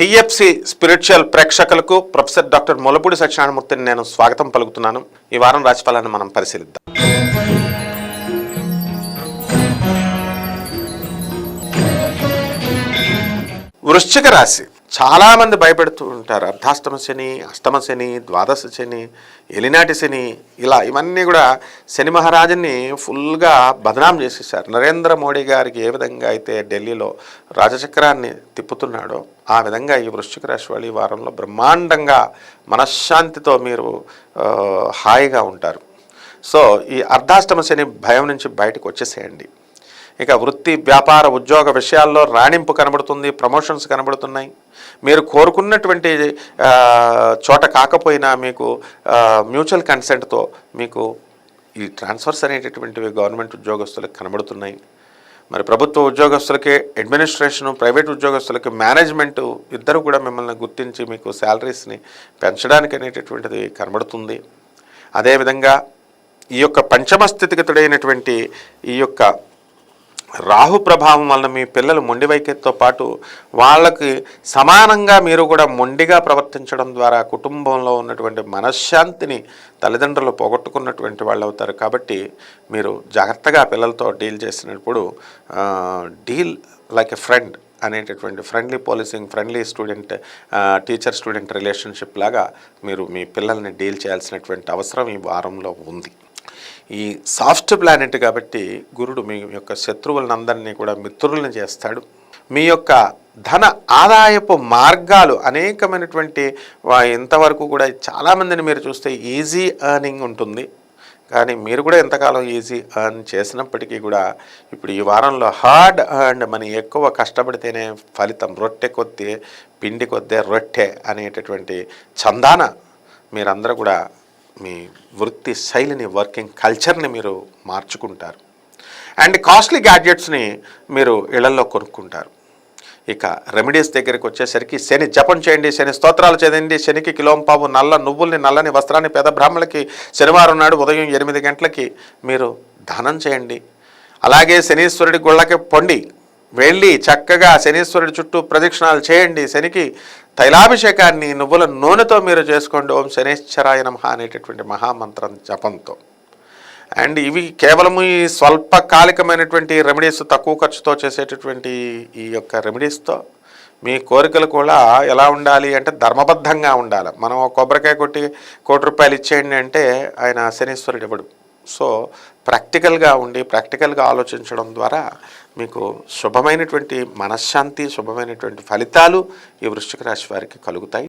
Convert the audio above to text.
PFC spiritual ప్రేక్షకులకు professor doctor Molapudi సత్యనారాయణమూర్తిని నేను స్వాగతం పలుకుతున్నాను. ఈ వారం రాశిఫలాన్ని మనం పరిశీలిద్దాం. వృశ్చిక రాశి. చాలామంది భయపెడుతూ ఉంటారు. అర్ధాష్టమ శని అష్టమ శని ద్వాదశ శని ఎలినాటి శని ఇలా ఇవన్నీ కూడా శని మహారాజుని ఫుల్గా బదనాం చేసేసారు నరేంద్ర మోడీ గారికి ఏ విధంగా అయితే ఢిల్లీలో రాజచక్రాన్ని తిప్పుతున్నాడో ఆ విధంగా ఈ వృశ్చిక రాశి వాళ్ళు ఈ వారంలో బ్రహ్మాండంగా మనశ్శాంతితో మీరు హాయిగా ఉంటారు. సో ఈ అర్ధాష్టమ శని భయం నుంచి బయటకు వచ్చేసేయండి. ఇక వృత్తి వ్యాపార ఉద్యోగ విషయాల్లో రాణింపు కనబడుతుంది ప్రమోషన్స్ కనబడుతున్నాయి. మీరు కోరుకున్నటువంటి చోట కాకపోయినా మీకు మ్యూచువల్ కన్సెంట్తో మీకు ఈ ట్రాన్స్ఫర్స్ అనేటటువంటివి గవర్నమెంట్ ఉద్యోగస్తులకు కనబడుతున్నాయి. మరి ప్రభుత్వ ఉద్యోగస్తులకి అడ్మినిస్ట్రేషను ప్రైవేట్ ఉద్యోగస్తులకి మేనేజ్మెంట్ ఇద్దరు కూడా మిమ్మల్ని గుర్తించి మీకు శాలరీస్ని పెంచడానికి అనేటటువంటిది కనబడుతుంది. అదేవిధంగా ఈ యొక్క పంచమ స్థితిగతుడైనటువంటి ఈ యొక్క రాహు ప్రభావం వలన మీ పిల్లలు మొండి వైఖరితో పాటు వాళ్ళకి సమానంగా మీరు కూడా మొండిగా ప్రవర్తించడం ద్వారా కుటుంబంలో ఉన్నటువంటి మనశ్శాంతిని తల్లిదండ్రులు పోగొట్టుకున్నటువంటి వాళ్ళు అవుతారు. కాబట్టి మీరు జాగ్రత్తగా పిల్లలతో డీల్ చేసినప్పుడు డీల్ లైక్ ఎ ఫ్రెండ్ అనేటటువంటి friendly policing friendly student teacher student relationship లాగా మీరు మీ పిల్లల్ని డీల్ చేయాల్సినటువంటి అవసరం ఈ వారంలో ఉంది. ఈ సాఫ్ట్ ప్లానెట్ కాబట్టి గురుడు మీ యొక్క శత్రువులందరినీ కూడా మిత్రులను చేస్తాడు. మీ యొక్క ధన ఆదాయపు మార్గాలు అనేకమైనటువంటి ఇంతవరకు కూడా చాలామందిని మీరు చూస్తే ఈజీ ఎర్నింగ్ ఉంటుంది. కానీ మీరు కూడా ఎంతకాలం ఈజీ ఎర్న్ చేసినప్పటికీ కూడా ఇప్పుడు ఈ వారంలో హార్డ్ అండ్ మనీ ఎక్కువ కష్టపడితేనే ఫలితం రొట్టె కొద్ది పిండి కొద్దే రొట్టె అనేటటువంటి చందాన మీరందరూ కూడా మీ వృత్తి శైలిని వర్కింగ్ కల్చర్ని మీరు మార్చుకుంటారు. అండ్ కాస్ట్లీ గ్యాడ్జెట్స్ని మీరు ఇళ్ళలో కొనుక్కుంటారు. ఇక రెమెడీస్ దగ్గరికి వచ్చేసరికి శని జపం చేయండి శని స్తోత్రాలు చదవండి శనికి కిలోంపావు నల్ల నువ్వుల్ని నల్లని వస్త్రాన్ని పేద బ్రాహ్మణులకి శనివారం నాడు ఉదయం ఎనిమిది గంటలకి మీరు దానం చేయండి. అలాగే శనీశ్వరుడి గుళ్ళకి పొండి. వెళ్ళి చక్కగా శనీశ్వరుడి చుట్టూ ప్రదక్షిణాలు చేయండి. శనికి తైలాభిషేకాన్ని నువ్వుల నూనెతో మీరు చేసుకోండి. ఓం శనేశ్వరాయ నమ అనేటటువంటి మహామంత్రం జపంతో. అండ్ ఇవి కేవలము ఈ స్వల్పకాలికమైనటువంటి రెమెడీస్ తక్కువ ఖర్చుతో చేసేటటువంటి ఈ యొక్క రెమెడీస్తో మీ కోరికలు కూడా ఎలా ఉండాలి అంటే ధర్మబద్ధంగా ఉండాలి. మనం కొబ్బరికాయ కొట్టి కోటి రూపాయలు ఇచ్చేయండి అంటే ఆయన శనీశ్వరుడు ఇవ్వడు సో ప్రాక్టికల్గా ఉండి ప్రాక్టికల్గా ఆలోచించడం ద్వారా మీకు శుభమైనటువంటి మనశ్శాంతి శుభమైనటువంటి ఫలితాలు ఈ వృశ్చిక రాశి వారికి కలుగుతాయి.